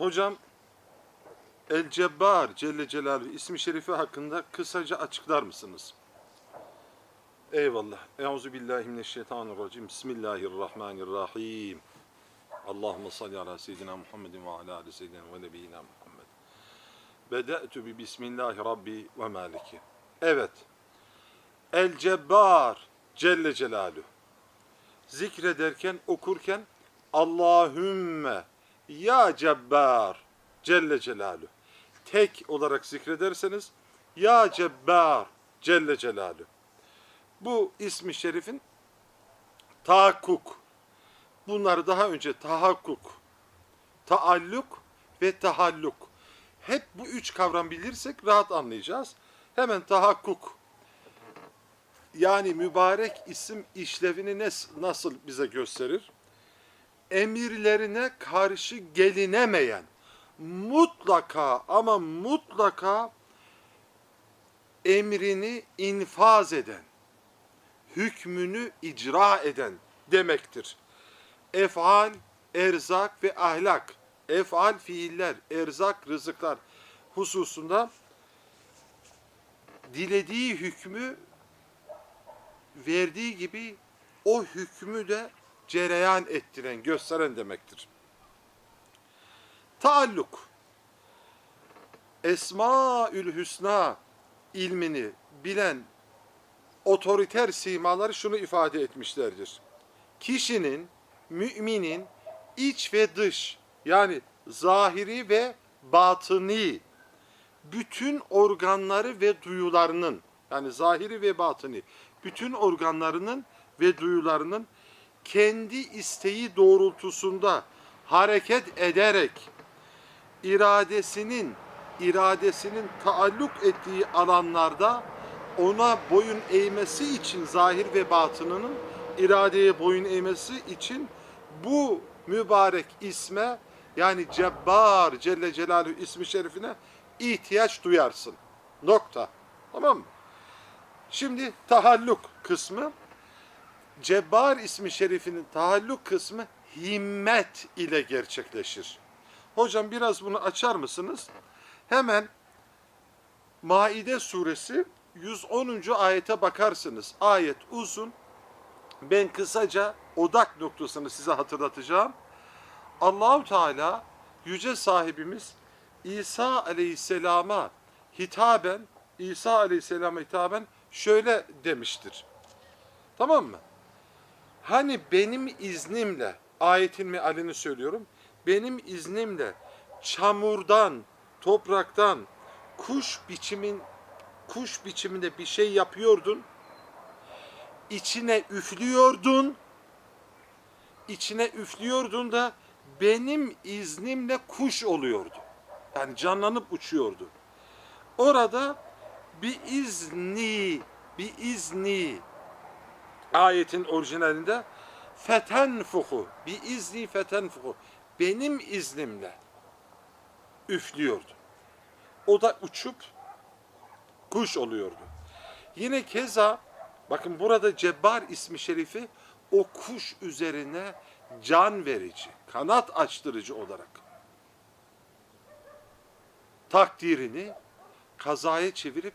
Hocam El Cebbar Celle Celaluhu ismi şerifi hakkında kısaca açıklar mısınız? Eyvallah. Euzu billahi mineşşeytanirracim. Bismillahirrahmanirrahim. Allahumme salli ala seyyidina Muhammedin ve ala ali seyyidina ve nebiyyina Muhammed. Bede'tu bi bismillahi rabbi ve maliki. Evet. El Cebbar Celle Celaluhu. Zikrederken, okurken Allahümme ya Cebbar Celle Celaluhu. Tek olarak zikrederseniz Ya Cebbar Celle Celaluhu. Bu ismi şerifin tahakkuk. Bunları daha önce tahakkuk, taalluk ve tahalluk. Hep bu üç kavram bilirsek rahat anlayacağız. Hemen tahakkuk. Yani mübarek isim işlevini nasıl bize gösterir? Emirlerine karşı gelinemeyen, mutlaka ama mutlaka emrini infaz eden, hükmünü icra eden demektir. Efal, erzak ve ahlak, efal fiiller, erzak, rızıklar hususunda dilediği hükmü verdiği gibi o hükmü de cereyan ettiren, gösteren demektir. Taalluk Esmaül Hüsna ilmini bilen otoriter simaları şunu ifade etmişlerdir. Kişinin, müminin iç ve dış yani zahiri ve batıni bütün organları ve duyularının yani zahiri ve batını bütün organlarının ve duyularının kendi isteği doğrultusunda hareket ederek iradesinin iradesinin taalluk ettiği alanlarda ona boyun eğmesi için zahir ve batınının iradeye boyun eğmesi için bu mübarek isme yani Cebbar Celle Celaluhu ismi şerifine ihtiyaç duyarsın. Nokta. Tamam mı? Şimdi tahalluk kısmı Cebbar ismi şerifinin tahalluk kısmı himmet ile gerçekleşir. Hocam biraz bunu açar mısınız? Hemen Maide suresi 110. ayete bakarsınız. Ayet uzun. Ben kısaca odak noktasını size hatırlatacağım. Allahu Teala yüce sahibimiz İsa Aleyhisselam'a hitaben İsa Aleyhisselam'a hitaben şöyle demiştir. Tamam mı? Hani benim iznimle ayetin mealini söylüyorum. Benim iznimle çamurdan, topraktan kuş biçimin kuş biçiminde bir şey yapıyordun. içine üflüyordun. içine üflüyordun da benim iznimle kuş oluyordu. Yani canlanıp uçuyordu. Orada bir izni, bir izni ayetin orijinalinde fetenfuhu, bir izni fetenfuhu, benim iznimle üflüyordu. O da uçup kuş oluyordu. Yine keza bakın burada Cebbar ismi şerifi o kuş üzerine can verici, kanat açtırıcı olarak takdirini kazaya çevirip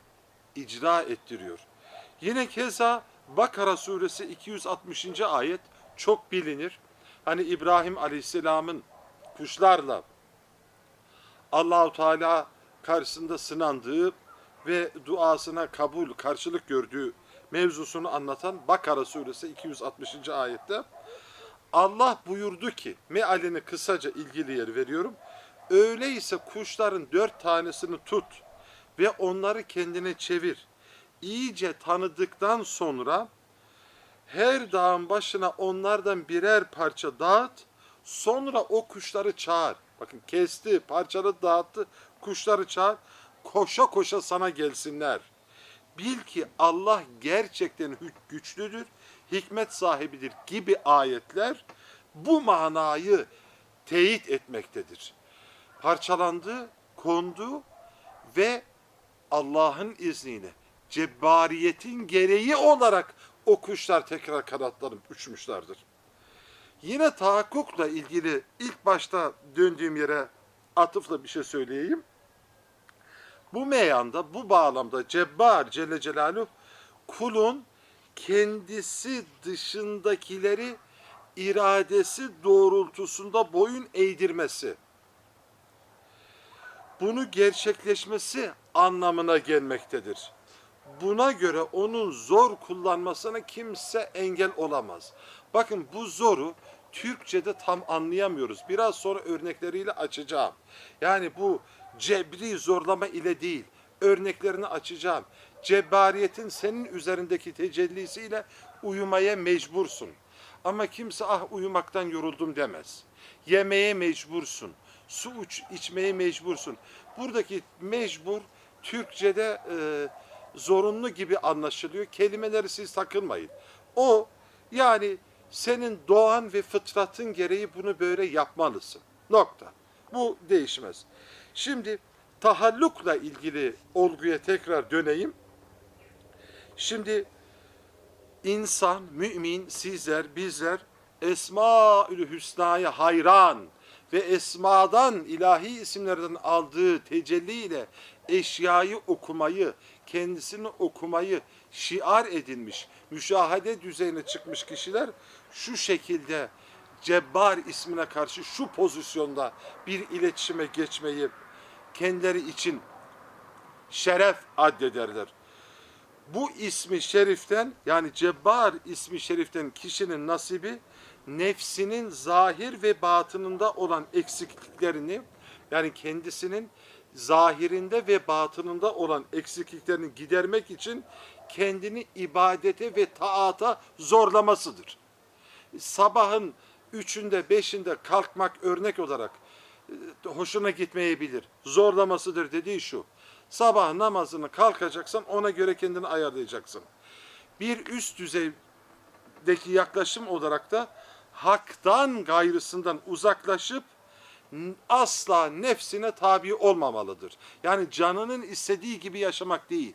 icra ettiriyor. Yine keza Bakara suresi 260. ayet çok bilinir. Hani İbrahim Aleyhisselam'ın kuşlarla Allahu Teala karşısında sınandığı ve duasına kabul, karşılık gördüğü mevzusunu anlatan Bakara suresi 260. ayette Allah buyurdu ki, mealini kısaca ilgili yer veriyorum. Öyleyse kuşların dört tanesini tut ve onları kendine çevir. İyice tanıdıktan sonra her dağın başına onlardan birer parça dağıt. Sonra o kuşları çağır. Bakın kesti, parçalı dağıttı. Kuşları çağır. Koşa koşa sana gelsinler. Bil ki Allah gerçekten güçlüdür, hikmet sahibidir gibi ayetler bu manayı teyit etmektedir. Parçalandı, kondu ve Allah'ın izniyle cebbariyetin gereği olarak o kuşlar tekrar kanatlanıp uçmuşlardır. Yine tahakkukla ilgili ilk başta döndüğüm yere atıfla bir şey söyleyeyim. Bu meyanda, bu bağlamda Cebbar Celle Celaluhu kulun kendisi dışındakileri iradesi doğrultusunda boyun eğdirmesi. Bunu gerçekleşmesi anlamına gelmektedir. Buna göre onun zor kullanmasına kimse engel olamaz. Bakın bu zoru Türkçe'de tam anlayamıyoruz. Biraz sonra örnekleriyle açacağım. Yani bu cebri zorlama ile değil, örneklerini açacağım. Cebbariyetin senin üzerindeki tecellisiyle uyumaya mecbursun. Ama kimse ah uyumaktan yoruldum demez. Yemeye mecbursun. Su uç, içmeye mecbursun. Buradaki mecbur Türkçe'de e, zorunlu gibi anlaşılıyor. Kelimeleri siz takılmayın. O yani senin doğan ve fıtratın gereği bunu böyle yapmalısın. Nokta. Bu değişmez. Şimdi tahallukla ilgili olguya tekrar döneyim. Şimdi insan, mümin, sizler, bizler Esmaül Hüsna'ya hayran ve esmadan, ilahi isimlerden aldığı tecelli ile eşyayı okumayı, kendisini okumayı şiar edinmiş, müşahede düzeyine çıkmış kişiler şu şekilde Cebbar ismine karşı şu pozisyonda bir iletişime geçmeyi kendileri için şeref addederler. Bu ismi şeriften yani Cebbar ismi şeriften kişinin nasibi nefsinin zahir ve batınında olan eksikliklerini yani kendisinin zahirinde ve batınında olan eksikliklerini gidermek için kendini ibadete ve taata zorlamasıdır. Sabahın üçünde beşinde kalkmak örnek olarak e, hoşuna gitmeyebilir. Zorlamasıdır dediği şu. Sabah namazını kalkacaksan ona göre kendini ayarlayacaksın. Bir üst düzeydeki yaklaşım olarak da haktan gayrısından uzaklaşıp asla nefsine tabi olmamalıdır. Yani canının istediği gibi yaşamak değil.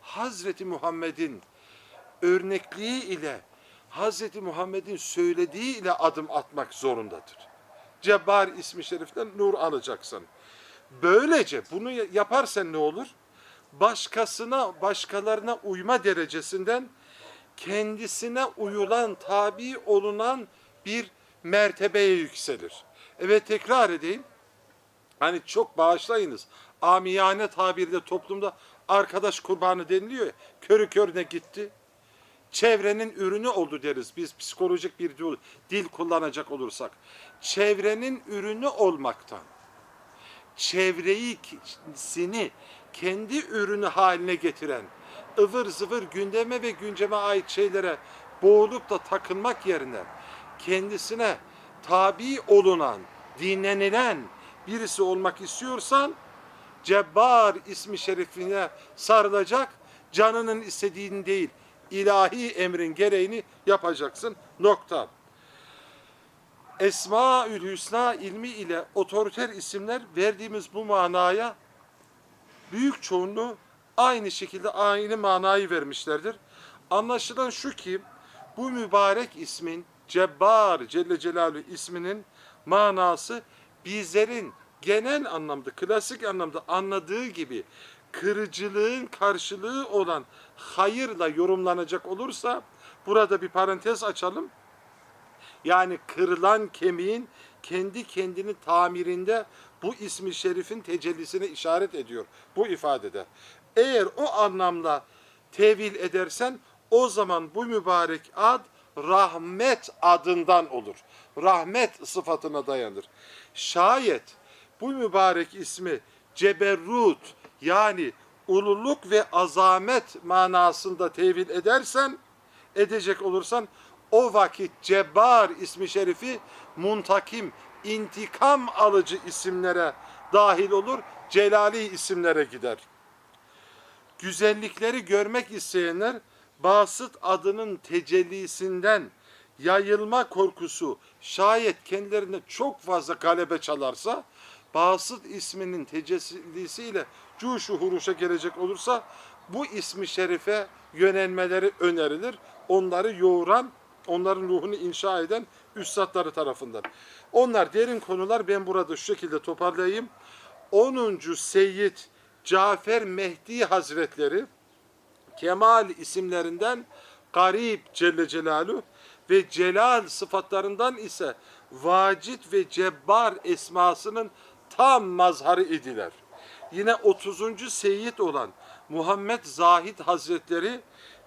Hazreti Muhammed'in örnekliği ile Hazreti Muhammed'in söylediği ile adım atmak zorundadır. Cebbar ismi şeriften nur alacaksın. Böylece bunu yaparsan ne olur? Başkasına, başkalarına uyma derecesinden kendisine uyulan, tabi olunan bir mertebeye yükselir. Evet tekrar edeyim. Hani çok bağışlayınız. Amiyane tabirde toplumda arkadaş kurbanı deniliyor ya. Körü körüne gitti. Çevrenin ürünü oldu deriz biz psikolojik bir dil, dil kullanacak Çevrenin ürünü olmaktan çevreyi seni kendi ürünü haline getiren ıvır zıvır gündeme ve günceme ait şeylere boğulup da takınmak yerine kendisine tabi olunan, dinlenilen birisi olmak istiyorsan Cebbar ismi şerifine sarılacak, canının istediğini değil, ilahi emrin gereğini yapacaksın. Nokta. Esmaül Hüsna ilmi ile otoriter isimler verdiğimiz bu manaya büyük çoğunluğu aynı şekilde aynı manayı vermişlerdir. Anlaşılan şu ki bu mübarek ismin Cebbar Celle Celaluhu isminin manası bizlerin genel anlamda, klasik anlamda anladığı gibi kırıcılığın karşılığı olan hayırla yorumlanacak olursa burada bir parantez açalım. Yani kırılan kemiğin kendi kendini tamirinde bu ismi şerifin tecellisine işaret ediyor bu ifadede. Eğer o anlamda tevil edersen o zaman bu mübarek ad rahmet adından olur. Rahmet sıfatına dayanır. Şayet bu mübarek ismi ceberrut yani ululuk ve azamet manasında tevil edersen, edecek olursan o vakit Cebbar ismi şerifi muntakim, intikam alıcı isimlere dahil olur, celali isimlere gider. Güzellikleri görmek isteyenler Basıt adının tecellisinden yayılma korkusu şayet kendilerine çok fazla galebe çalarsa Basıt isminin tecellisiyle cuşu huruşa gelecek olursa bu ismi şerife yönelmeleri önerilir. Onları yoğuran onların ruhunu inşa eden üstadları tarafından. Onlar derin konular ben burada şu şekilde toparlayayım. 10. Seyyid Cafer Mehdi Hazretleri Kemal isimlerinden Garip Celle Celaluhu ve Celal sıfatlarından ise Vacid ve Cebbar esmasının tam mazharı idiler. Yine 30. Seyyid olan Muhammed Zahid Hazretleri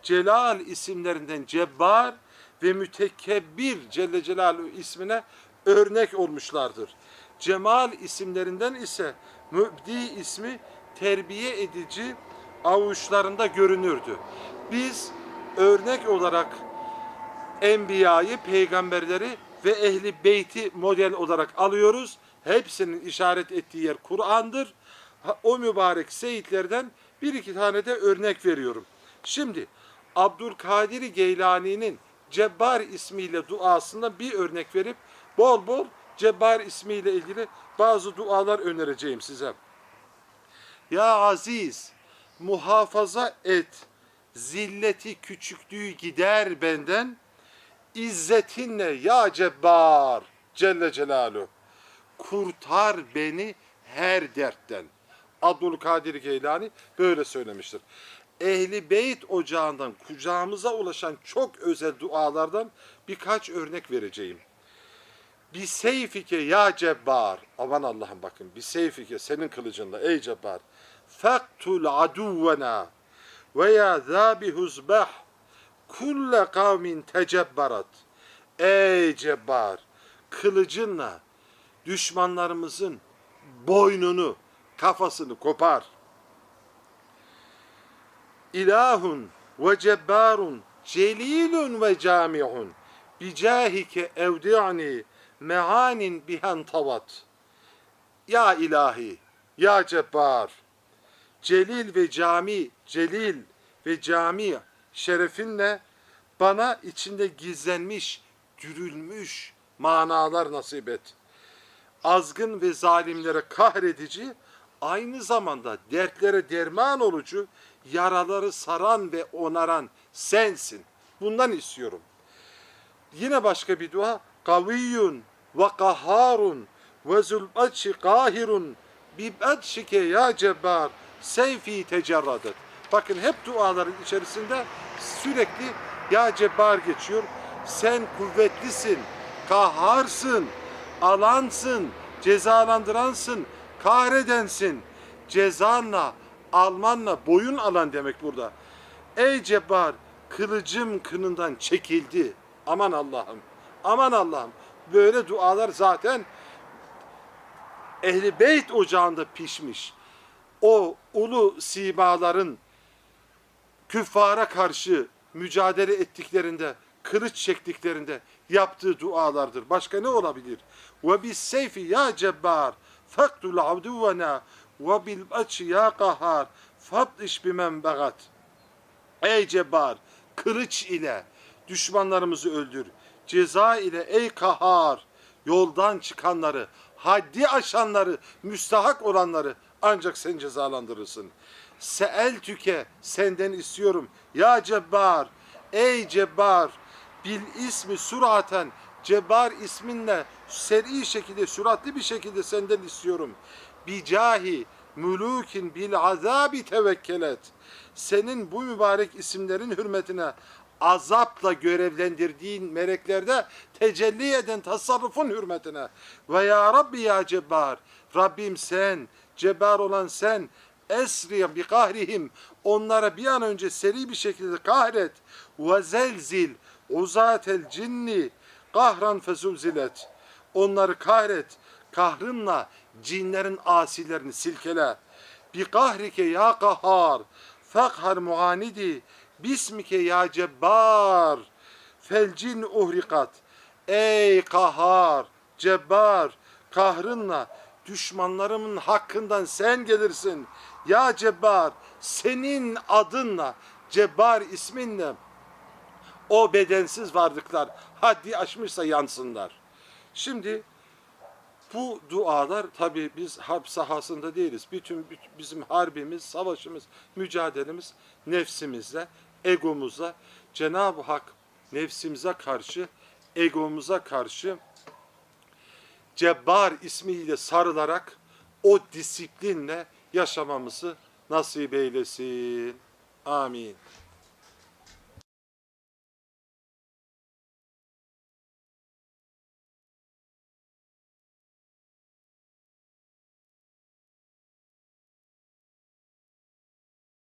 Celal isimlerinden Cebbar ve Mütekebbir Celle Celaluhu ismine örnek olmuşlardır. Cemal isimlerinden ise Mübdi ismi terbiye edici avuçlarında görünürdü. Biz örnek olarak enbiyayı, peygamberleri ve ehli beyti model olarak alıyoruz. Hepsinin işaret ettiği yer Kur'an'dır. O mübarek seyitlerden bir iki tane de örnek veriyorum. Şimdi Abdülkadir Geylani'nin Cebbar ismiyle duasından bir örnek verip bol bol Cebbar ismiyle ilgili bazı dualar önereceğim size. Ya Aziz muhafaza et zilleti küçüklüğü gider benden İzzetinle ya Cebbar Celle Celaluhu kurtar beni her dertten. Abdülkadir Geylani böyle söylemiştir. Ehli Beyt ocağından kucağımıza ulaşan çok özel dualardan birkaç örnek vereceğim. Bir seyfike ya cebbar. Aman Allah'ım bakın. Bir seyfike senin kılıcınla ey cebbar. Faktul aduvvena ve ya zabihuz bah kulle kavmin tecebbarat. Ey cebbar kılıcınla düşmanlarımızın boynunu kafasını kopar. İlahun ve cebbarun celilun ve camiun bicahike evdi'ni mehanin bihen tavat. Ya ilahi, ya cebbar, celil ve cami, celil ve cami şerefinle bana içinde gizlenmiş, dürülmüş manalar nasip et. Azgın ve zalimlere kahredici, aynı zamanda dertlere derman olucu, yaraları saran ve onaran sensin. Bundan istiyorum. Yine başka bir dua. Kaviyyun ve kaharun ve zulbatşi kahirun bibetşike ya cebbar seyfi tecerradet. Bakın hep duaların içerisinde sürekli ya cebbar geçiyor. Sen kuvvetlisin, kaharsın, alansın, cezalandıransın, kahredensin. Cezanla, almanla boyun alan demek burada. Ey cebbar kılıcım kınından çekildi. Aman Allah'ım. Aman Allah'ım. Böyle dualar zaten Ehli Beyt ocağında pişmiş. O ulu simaların küffara karşı mücadele ettiklerinde, kılıç çektiklerinde yaptığı dualardır. Başka ne olabilir? Ve bis seyfi ya cebbar faktul aduvvena ve bil açı ya kahar fatış bimen begat. Ey cebbar kılıç ile düşmanlarımızı öldür. Ceza ile ey kahar yoldan çıkanları, haddi aşanları, müstahak olanları ancak sen cezalandırırsın. Seel tüke senden istiyorum. Ya cebbar, ey cebbar, bil ismi suraten, cebbar isminle seri şekilde, süratli bir şekilde senden istiyorum. Bicahi mulukin bil azabi tevekkelet. Senin bu mübarek isimlerin hürmetine azapla görevlendirdiğin meleklerde tecelli eden tasarrufun hürmetine. Ve ya Rabbi ya Cebbar, Rabbim sen, Cebbar olan sen, esriye bi kahrihim, onlara bir an önce seri bir şekilde kahret. Ve zelzil, uzatel cinni, kahran fezulzilet. Onları kahret, kahrınla cinlerin asilerini silkele. Bi kahrike ya kahhar, fakhar muanidi, bismike ya cebbar, felcin uhrikat. Ey kahhar, cebbar, kahrınla düşmanlarımın hakkından sen gelirsin. Ya cebbar, senin adınla, cebbar isminle o bedensiz varlıklar haddi aşmışsa yansınlar. Şimdi bu dualar tabi biz harp sahasında değiliz. Bütün bizim harbimiz, savaşımız, mücadelemiz nefsimizle, egomuzla. Cenab-ı Hak nefsimize karşı egomuza karşı Cebbar ismiyle sarılarak o disiplinle yaşamamızı nasip eylesin. Amin.